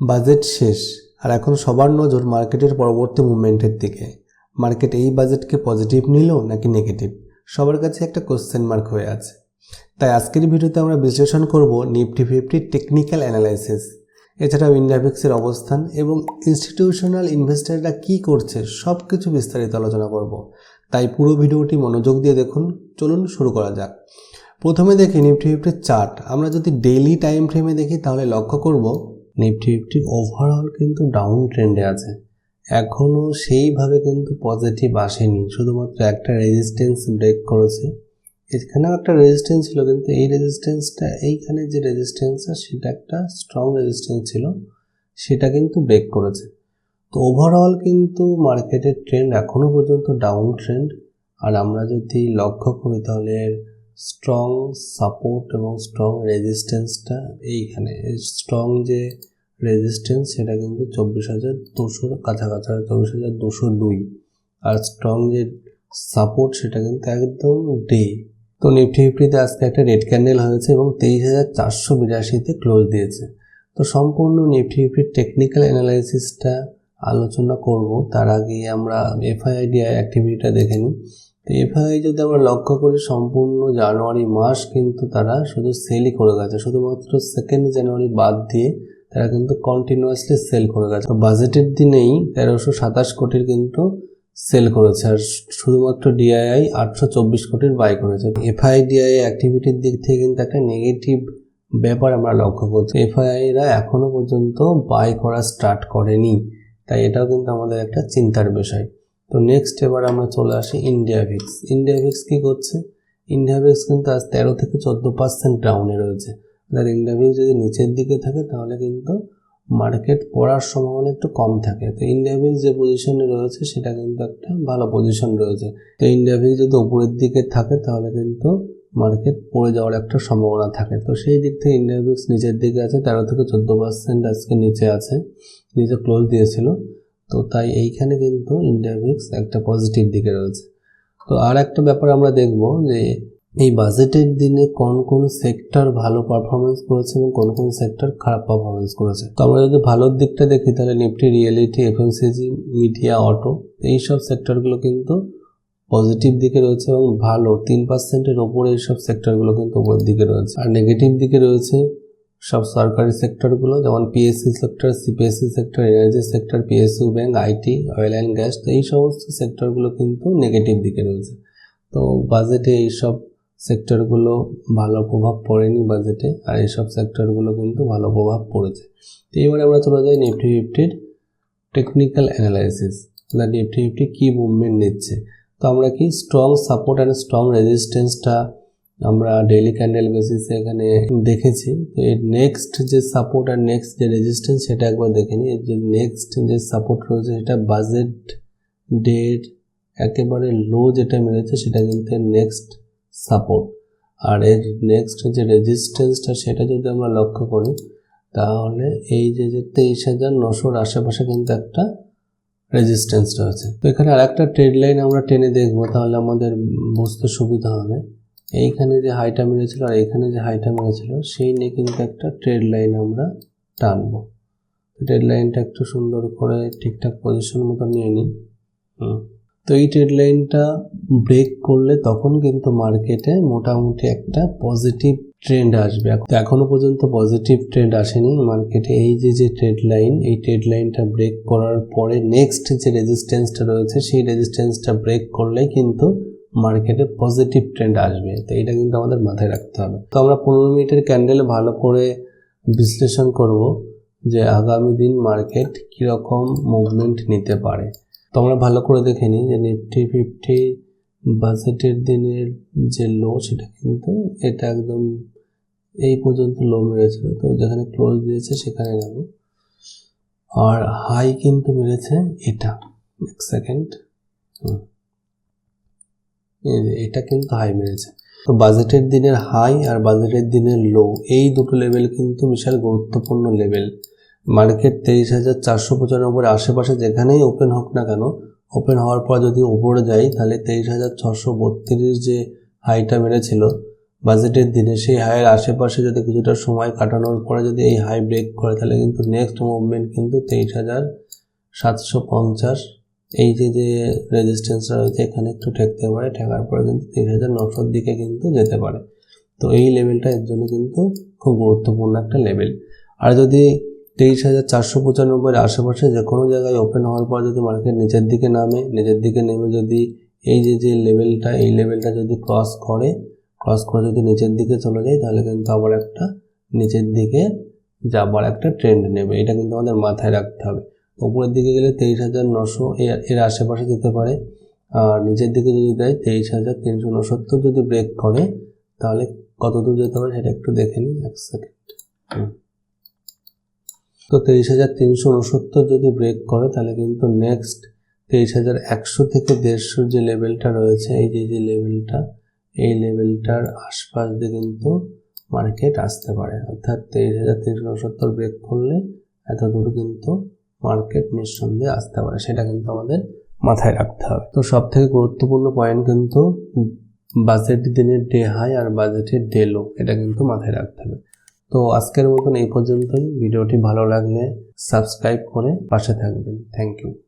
Budget শেষ। আর এখন সবার নজর মার্কেটের পরবর্তী মুভমেন্টের দিকে। মার্কেট এই বাজেটকে পজিটিভ নিল নাকি নেগেটিভ? সবার কাছে একটা কোশ্চেন মার্ক হয়ে আছে। তাই আজকের ভিডিওতে আমরা বিশ্লেষণ করব নিফটি ফিফটির টেকনিক্যাল অ্যানালাইসিস এছাড়াও ইন্ডাভিক্সের অবস্থান এবং ইনস্টিটিউশনাল ইনভেস্টাররা কী করছে সব কিছু বিস্তারিত আলোচনা করব। তাই পুরো ভিডিওটি মনোযোগ দিয়ে দেখুন। চলুন শুরু করা যাক। প্রথমে দেখি নিফটি ফিফটির চার্ট আমরা যদি ডেইলি টাইম ফ্রেমে দেখি তাহলে লক্ষ্য করব নিফটি ফিফটি ওভারঅল কিন্তু ডাউন ট্রেন্ডে আছে। এখনও সেইভাবে কিন্তু পজিটিভ আসেনি। শুধুমাত্র একটা রেজিস্ট্যান্স ব্রেক করেছে। এখানেও একটা রেজিস্ট্যান্স ছিল, কিন্তু এই রেজিস্ট্যান্সটা এইখানে যে রেজিস্ট্যান্সটা সেটা একটা স্ট্রং রেজিস্ট্যান্স ছিল। সেটা কিন্তু ব্রেক করেছে। তো ওভারঅল কিন্তু মার্কেটের ট্রেন্ড এখনও পর্যন্ত ডাউন ট্রেন্ড আর আমরা যদি লক্ষ্য করি তাহলে স্ট্রং সাপোর্ট এবং স্ট্রং রেজিস্ট্যান্সটা এইখানে। স্ট্রং যে রেজিস্ট্যান্স সেটা কিন্তু চব্বিশ হাজার দুশোর কাছাকাছি চব্বিশ হাজার দুশো দুই। আর স্ট্রং যে সাপোর্ট সেটা কিন্তু একদম ডে তো নিফটি ফিফটিতে আজকে একটা রেড ক্যান্ডেল হয়েছে এবং তেইশ হাজার চারশো বিরাশিতে ক্লোজ দিয়েছে। তো সম্পূর্ণ নিফটি ফিফটির টেকনিক্যাল অ্যানালাইসিসটা আলোচনা করব। তার আগে আমরা এফআইআইডিআই অ্যাক্টিভিটিটা দেখে নিই। তো এফআইআই যদি আমরা লক্ষ্য করি, সম্পূর্ণ জানুয়ারি মাস কিন্তু তারা শুধু সেলই করে গেছে। শুধুমাত্র সেকেন্ড জানুয়ারি বাদ দিয়ে তারা কিন্তু কন্টিনিউয়াসলি সেল করে গেছে। তো বাজেটের দিনেই তেরোশো সাতাশ কোটির কিন্তু সেল করেছে। আর শুধুমাত্র ডিআইআই আটশো চব্বিশ কোটির বাই করেছে। এফআইডিআই অ্যাক্টিভিটির দিক থেকে কিন্তু একটা নেগেটিভ ব্যাপার আমরা লক্ষ্য করছি। এফআইআইরা এখনও পর্যন্ত বাই করা স্টার্ট করেনি। তাই এটাও কিন্তু আমাদের একটা চিন্তার বিষয়। তো নেক্সট এবার আমরা চলে আসি ইন্ডিয়া ভিক্স ইন্ডিয়া ভিক্স কী করছে? ইন্ডিয়া ভিক্স কিন্তু আজ তেরো থেকে চোদ্দ পার্সেন্ট ডাউনে রয়েছে। আর ইন্ডিয়া ভিক্স যদি নিচের দিকে থাকে, তাহলে কিন্তু মার্কেট পড়ার সম্ভাবনা একটু কম থাকে। তো ইন্ডিয়া ভিক্স যে পজিশনে রয়েছে, সেটা কিন্তু একটা ভালো পজিশন রয়েছে। তো ইন্ডিয়া ভিক্স যদি উপরের দিকে থাকে, তাহলে কিন্তু মার্কেট পড়ে যাওয়ার একটা সম্ভাবনা থাকে। তো সেই দিক থেকে ইন্ডিয়া ভিক্স নিচের দিকে আছে, তেরো থেকে চোদ্দ পার্সেন্ট আজকে নিচে আছে, নিচে ক্লোজ দিয়েছিল। তো তাই এইখানে কিন্তু ইন্ডিয়া ভিক্স একটা পজিটিভ দিকে রয়েছে। তো আর একটা ব্যাপার আমরা দেখব যে এই বাজেটের দিনে কোন কোন সেক্টর ভালো পারফরমেন্স করেছে এবং কোন কোন সেক্টর খারাপ পারফরমেন্স করেছে। তো আমরা যদি ভালোর দিকটা দেখি, তাহলে Nifty reality FMCG media auto এইসব সেক্টরগুলো কিন্তু পজিটিভ দিকে রয়েছে এবং ভালো তিন পার্সেন্টের ওপরে এইসব সেক্টরগুলো কিন্তু ওপরের দিকে রয়েছে। আর নেগেটিভ দিকে রয়েছে সব সরকারি সেক্টরগুলো, যেমন PSC sector CPSC sector energy sector PSU bank IT oil and gas তো এই সমস্ত সেক্টরগুলো কিন্তু নেগেটিভ দিকে রয়েছে। তো বাজেটে এইসব সেক্টরগুলো ভালো প্রভাব পড়েনি বাজেটে আর এইসব সেক্টরগুলো কিন্তু ভালো প্রভাব পড়েছে। তো এবারে আমরা চলে যাই নিফটি ফিফটির টেকনিক্যাল অ্যানালাইসিস নিফটি ফিফটি কী মুভমেন্ট নিচ্ছে? তো আমরা কি স্ট্রং সাপোর্ট অ্যান্ড স্ট্রং রেজিস্ট্যান্সটা আমরা ডেইলি ক্যান্ডেল বেসিসে এখানে দেখেছি। তো এর নেক্সট যে সাপোর্ট আর নেক্সট যে রেজিস্ট্যান্স সেটা একবার দেখে নিই। এর যে নেক্সট যে সাপোর্ট রয়েছে সেটা বাজেট ডেট একেবারে লো যেটা মিলেছে সেটা কিন্তু নেক্সট সাপোর্ট আর এর নেক্সট যে রেজিস্ট্যান্সটা সেটা যদি আমরা লক্ষ্য করি, তাহলে এই যে যে তেইশ হাজার নশোর আশেপাশে কিন্তু একটা রেজিস্ট্যান্স রয়েছে। তো এখানে আর একটা ট্রেড লাইন আমরা টেনে দেখব, তাহলে আমাদের বুঝতে সুবিধা হবে। এইখানে যে হাইটা মেরেছিল আর এখানে যে হাইটা মেরেছিল সেই নিয়ে কিন্তু একটা ট্রেড লাইন আমরা টানবো। ট্রেড লাইনটা একটু সুন্দর করে ঠিকঠাক পজিশন মতো নিয়ে নিই। তো এই ট্রেড লাইনটা ব্রেক করলে তখন কিন্তু মার্কেটে মোটামুটি একটা পজিটিভ ট্রেন্ড আসবে। তো এখনও পর্যন্ত পজিটিভ ট্রেন্ড আসেনি মার্কেটে এই যে যে ট্রেড লাইন এই ট্রেড লাইনটা ব্রেক করার পরে নেক্সট যে রেজিস্ট্যান্সটা রয়েছে, সেই রেজিস্ট্যান্সটা ব্রেক করলে কিন্তু মার্কেটে পজিটিভ ট্রেন্ড আসবে, তো এটা কিন্তু আমাদের মাথায় রাখতে হবে। তো আমরা পনেরো মিনিটের ক্যান্ডেলে ভালো করে বিশ্লেষণ করব যে আগামী দিন মার্কেট কীরকম মুভমেন্ট নিতে পারে। তো আমরা ভালো করে দেখে নিই যে নিফটি ফিফটি বাজেটের দিনের যে লো সেটা কিন্তু এটা একদম এই পর্যন্ত লো মেরেছিল তো যেখানে ক্লোজ দিয়েছে সেখানে নেব। আর হাই কিন্তু মেরেছে এটা, এক সেকেন্ড এটা কিন্তু হাই মেরেছে। তো বাজেটের দিনের হাই আর বাজেটের দিনের লো এই দুটো লেভেল কিন্তু বিশাল গুরুত্বপূর্ণ লেভেল মার্কেট তেইশ হাজার চারশো পঁচানব্বই আশেপাশে যেখানেই ওপেন হোক না কেন ওপেন হওয়ার পর যদি উপরে যাই, তাহলে তেইশ হাজার ছশো বত্রিশ যে হাইটা মেরেছিল বাজেটের দিনে সেই হাইয়ের আশেপাশে যদি কিছুটা সময় কাটানোর পরে যদি এই হাই ব্রেক করে, তাহলে কিন্তু নেক্সট মুভমেন্ট কিন্তু তেইশ হাজার সাতশো পঞ্চাশ এই যে যে রেজিস্ট্যান্সটা রয়েছে, এখানে একটু ঠেকতে পারে। ঠেকার পরে কিন্তু তেইশ হাজার নশোর দিকে কিন্তু যেতে পারে। তো এই লেভেলটা এর জন্য কিন্তু খুব গুরুত্বপূর্ণ একটা লেভেল আর যদি তেইশ হাজার চারশো পঁচানব্বইয়ের আশেপাশে যে কোনো জায়গায় ওপেন হওয়ার পর যদি মার্কেট নিচের দিকে নামে, নিচের দিকে নেমে যদি এই যে যে লেভেলটা এই লেভেলটা যদি ক্রস করে ক্রস করে যদি নিচের দিকে চলে যায়, তাহলে কিন্তু আবার একটা নিচের দিকে যাবার একটা ট্রেন্ড নেবে। এটা কিন্তু আমাদের মাথায় রাখতে হবে। উপরের দিকে গেলে তেইশ হাজার নশো এর আশেপাশে যেতে পারে। আর নিচের দিকে যদি দেয় তেইশ হাজার তিনশো উনসত্তর যদি ব্রেক করে, তাহলে কত দূর যেতে পারে সেটা একটু দেখে নিই, এক সেকেন্ড তো তেইশ হাজার তিনশো উনসত্তর যদি ব্রেক করে, তাহলে কিন্তু নেক্সট তেইশ হাজার একশো থেকে দেড়শোর যে লেভেলটা রয়েছে, এই যে যে লেভেলটা এই লেভেলটার আশপাশ দিয়ে কিন্তু মার্কেট আসতে পারে। অর্থাৎ তেইশ হাজার তিনশো উনসত্তর ব্রেক করলে এত দূর কিন্তু মার্কেট নিঃসন্দেহে আসতে পারে, সেটা কিন্তু আমাদের মাথায় রাখতে হবে। তো সব থেকে গুরুত্বপূর্ণ পয়েন্ট কিন্তু বাজেট দিনের ডে হাই আর বাজেটের ডে লো এটা কিন্তু মাথায় রাখতে হবে। তো আজকের মতন এই পর্যন্তই। ভিডিওটি ভালো লাগলে সাবস্ক্রাইব করে পাশে থাকবেন। Thank you